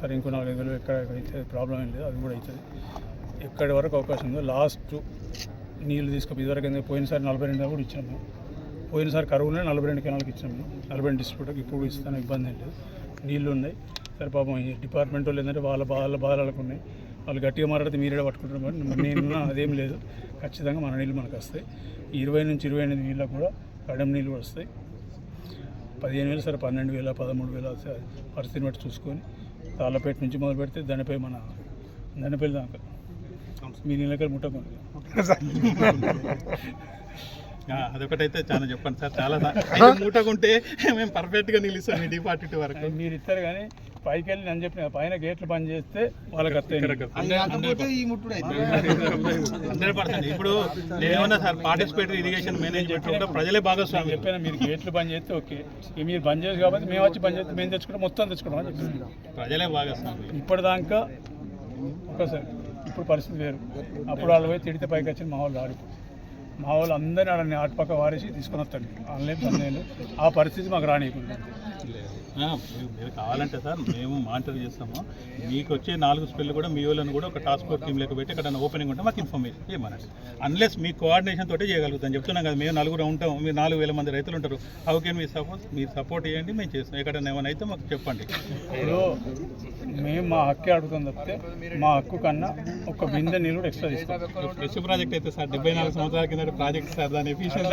సరే ఇంకో నాలుగు వేలు ఎక్కడ అయితే ప్రాబ్లం ఏం లేదు అది కూడా అవుతుంది. ఎక్కడి వరకు అవకాశం ఉందో లాస్ట్ నీళ్ళు తీసుకొని ఇదివరకు అయితే పోయినసారి నలభై రెండు కూడా ఇచ్చాము పోయినసారి కరువునే నలభై రెండు కెనాల్కి ఇచ్చాము నలభై రెండు డిస్ట్రిబ్యూటర్కి ఇప్పుడు ఇస్తాను ఇబ్బంది ఏం లేదు. నీళ్ళు ఉన్నాయి. సరే పాపం ఈ డిపార్ట్మెంట్ వాళ్ళు ఏంటంటే వాళ్ళ బాధ బాధలకు ఉన్నాయి. వాళ్ళు గట్టిగా మాట్లాడితే మీరే పట్టుకుంటున్నారు నేను అదేం లేదు. ఖచ్చితంగా మన నీళ్ళు మనకు వస్తాయి. ఇరవై నుంచి ఇరవై ఎనిమిది నీళ్ళకు కూడా కడమ నీళ్ళు కూడా వస్తాయి. పదిహేను వేలు సరే పన్నెండు వేల పదమూడు వేల పరిస్థితిని బట్టి చూసుకొని తాళ్ళపేట నుంచి మొదలు పెడితే దండపై మన దండపల్లి దాకా. మీ నీళ్ళకల్ ముట్టకుండా అదొకటైతే చాలా చెప్పండి సార్. చాలా మూటకుంటే మేము పర్ఫెక్ట్గా నిలుస్తాం మీ డిపార్ట్మెంట్ వరకు. మీరు ఇస్తారు కానీ పైకి వెళ్ళి నేను చెప్పిన పైన గేట్లు బంద్ చేస్తే వాళ్ళకి వస్తాయి ఇప్పుడు నేనేమన్నా సార్ పార్టిసిపేటరీ ఇరిగేషన్ మేనేజ్మెంట్ కూడా ప్రజలే భాగస్వామి. చెప్పిన మీరు గేట్లు బంద్ చేస్తే ఓకే. మీరు బంద్ చేసి కాబట్టి మేము వచ్చి బంద్ చేస్తే మేము తెచ్చుకుంటాం మొత్తం తెచ్చుకుంటాం అని చెప్పాను. ప్రజలే భాగస్వామి. ఇప్పటిదాకా ఒకసారి ఇప్పుడు పరిస్థితి వేరు. అప్పుడు వాళ్ళు పోయి తిడితే పైకి వచ్చి మా వాళ్ళు ఆడిపోయి మా వాళ్ళు అందరినీ ఆడని ఆటుపక్క వారేసి తీసుకొని వస్తాడు. ఆన్లైన్ ఆన్లైన్ ఆ పరిస్థితి మాకు రానియకుండా మీరు- కావాలంటే సార్ మేము మానిటర్ చేస్తాము. మీకు వచ్చే నాలుగు స్పెల్ కూడా మీ వాళ్ళని కూడా ఒక టాస్క్ ఫోర్స్ టీమ్ లెక్క పెట్టి ఎక్కడ ఓపెనింగ్ ఉంటే మాకు ఇన్ఫర్మేషన్ చేయమనండి అన్లెస్ మీ కోఆర్డినేషన్ తోటే చేయగలుగుతాం. చెప్తున్నాం కదా మేము నలుగురు ఉంటాం. మీరు నాలుగు వేల మంది రైతులు ఉంటారు. హౌ కెన్ మీ సపోర్ట్ మీరు సపోర్ట్ చేయండి మేము చేస్తాం. ఎక్కడైనా ఏమైనా అయితే మాకు చెప్పండి. ఇప్పుడు మేము మా హక్కే అడుగుతాం తప్పితే మా హక్కు కన్నా ఒక బిందె నీళ్ళు ఎక్స్ట్రా తీసుకోవాలి ఫ్రెష్ ప్రాజెక్ట్ అయితే సార్ డెబ్బై నాలుగు సంవత్సరాల కింద ప్రాజెక్ట్ సార్ దాని ఎఫిషియెంట్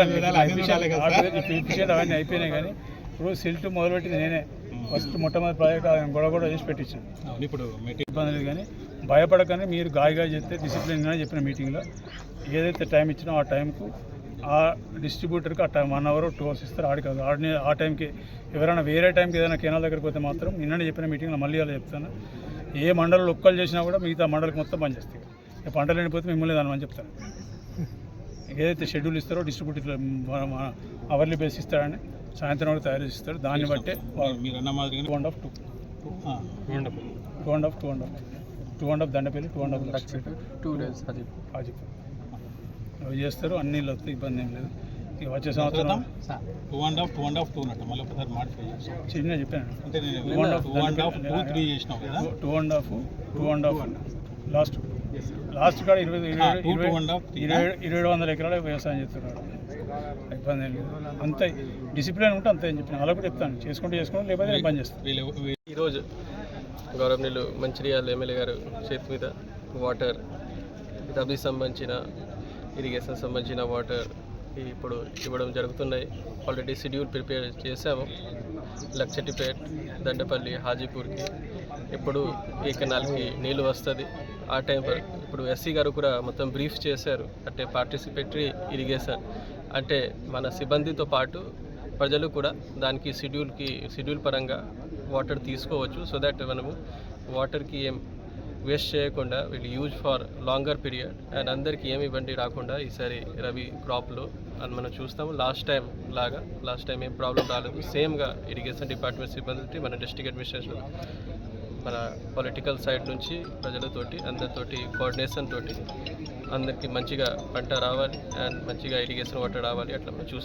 అవన్నీ అయిపోయినాయి కానీ ఇప్పుడు సిల్ట్ మొదలుపెట్టింది నేనే. ఫస్ట్ మొట్టమొదటి ప్రాజెక్ట్ ఆయన గొడవ కూడా చేసి పెట్టించాను. ఇప్పుడు ఇబ్బంది లేదు కానీ భయపడకనే మీరు గాయగా చేస్తే డిసిప్లిన్గా చెప్పిన మీటింగ్లో ఏదైతే టైం ఇచ్చినా ఆ టైంకు ఆ డిస్ట్రిబ్యూటర్కి ఆ time one hour two hours ఇస్తారు. ఆడి కాదు ఆడిని ఆ టైంకి ఎవరైనా వేరే టైంకి ఏదైనా కెనాల్ దగ్గరికి పోతే మాత్రం నిన్ననే చెప్పిన మీటింగ్లో మళ్ళీ అలా చెప్తాను ఏ మండలం ఒక్కలు చేసినా కూడా మిగతా మండలికి మొత్తం పనిచేస్తాయి. ఇక పంటలు ఎండిపోతే మిమ్మల్ని దాని అని చెప్తాను. ఏదైతే షెడ్యూల్ ఇస్తారో డిస్ట్రిబ్యూటర్ అవర్లీ బేస్ ఇస్తాడని సాయంత్రం వరకు తయారు చేసి ఇస్తాడు దాన్ని బట్టే మీరు అన్న మాదిరిగానే టూ అండ్ హాఫ్ టూ ఆ, two and half two and half two and half Dandapalli two and half two days అది హాజీపూర్ అవి చేస్తారు అన్ని వస్తాయి ఇబ్బంది ఏం లేదు ఇక వచ్చే సంవత్సరం two and half two and half two ఉన్నట్టు మళ్ళీ ఒకసారి మాడిఫై చేస్తాం చిన్న చెప్పాను అంటే two and half two three చేసినావు కదా two and half two and half last last కాడ ఇరవై ఇరవై ఇరవై ఇరవై వందల ఎకరాలు వ్యవసాయం చేస్తున్నారు ఇబ్బంది ఏం లేదు. అంత డిసిప్లిన్ ఉంటే అంతే అని చెప్పిన. అలా కూడా చెప్తాను. చేసుకుంటే చేసుకుంటే లేకపోతే నేను పని చేస్తాను. ఈరోజు గౌరవనీయులు మంచిర్యాల ఎమ్మెల్యే గారు చేతి మీద వాటర్ రబీ సంబంధించిన ఇరిగేషన్ సంబంధించిన వాటర్ ఇప్పుడు ఇవ్వడం జరుగుతున్నాయి. ఆల్రెడీ షెడ్యూల్ ప్రిపేర్ చేశాము. లక్షటిపేట్ దండపల్లి హాజీపూర్కి. ఇప్పుడు ఈ కెనాల్కి నీళ్ళు వస్తుంది. ఆ టైం వరకు ఇప్పుడు ఎస్సీ గారు కూడా మొత్తం బ్రీఫ్ చేశారు. అంటే పార్టిసిపేటరీ ఇరిగేషన్ అంటే మన సిబ్బందితో పాటు ప్రజలు కూడా దానికి షెడ్యూల్కి షెడ్యూల్ పరంగా వాటర్ తీసుకోవచ్చు. సో దట్ మనము వాటర్కి ఏం వేస్ట్ చేయకుండా వీళ్ళు use for longer period. And అందరికీ ఏమి ఇబ్బంది రాకుండా ఈసారి రవి క్రాప్లో అని మనం చూస్తాము. లాస్ట్ టైం లాగా లాస్ట్ టైం ఏం ప్రాబ్లం రాలేదు. సేమ్గా ఇరిగేషన్ డిపార్ట్మెంట్ సిబ్బంది మన డిస్ట్రిక్ట్ అడ్మినిస్ట్రేషన్ మన పొలిటికల్ సైడ్ నుంచి ప్రజలతోటి అందరితోటి కోఆర్డినేషన్ తోటి అందరికీ మంచిగా పంట రావాలి. అండ్ మంచిగా ఇరిగేషన్ వాటర్ రావాలి. అట్లా మనం చూస్తాం.